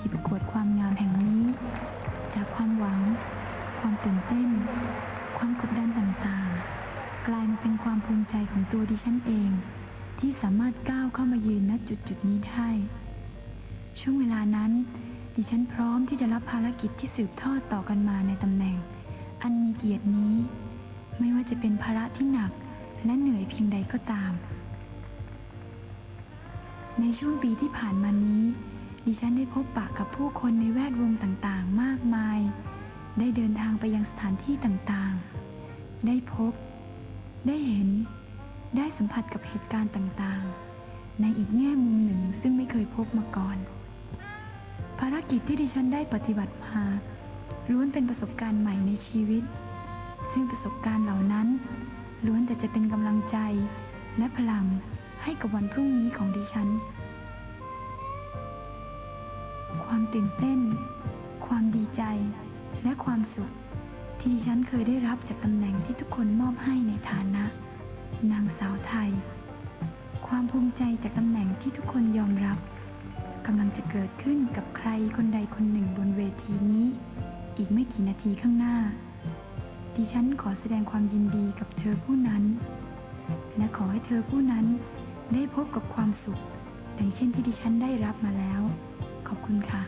ธีประกวดความงามแห่งนี้ จากความหวัง ความตื่นเต้น ความกดดันต่างๆ กลายมาเป็นความภูมิใจของตัวดิฉันเอง ที่สามารถก้าวเข้ามายืนณจุดจุดนี้ได้ ช่วงเวลานั้น ดิฉันพร้อมที่จะรับภารกิจที่สืบทอดต่อกันมาในตำแหน่ง อันมีเกียรตินี้ ไม่ว่าจะเป็นภาระที่หนักและเหนื่อยเพียงใดก็ตาม ในช่วงปีที่ผ่านมานี้ ดิฉันได้พบปะกับผู้คนในแวดวงต่างๆ มากมาย ได้เดินทางไปยังสถานที่ต่างๆ ได้พบ ได้เห็น ได้สัมผัสกับเหตุการณ์ต่างๆ ในอีกแง่มุมหนึ่งซึ่งไม่เคยพบมาก่อน ภารกิจที่ดิฉันได้ปฏิบัติมาล้วนเป็นประสบการณ์ใหม่ในชีวิต ซึ่งประสบการณ์เหล่านั้น ล้วนแต่จะเป็นกำลังใจและพลังให้กับวันพรุ่งนี้ของดิฉัน ความตื่นเต้น ความดีใจ และความสุข ที่ดิฉันเคยได้รับจากตำแหน่งที่ทุกคนมอบให้ในฐานะ นางสาวไทย ความภูมิใจจากตำแหน่งที่ทุกคนยอมรับกำลังจะเกิดขึ้นกับใครคนใดคนหนึ่งบนเวทีนี้ อีกไม่กี่นาทีข้างหน้า ดิฉันขอแสดงความยินดีกับเธอผู้นั้น และขอให้เธอผู้นั้นได้พบกับความสุขดังเช่นที่ดิฉันได้รับมาแล้ว ขอบคุณค่ะ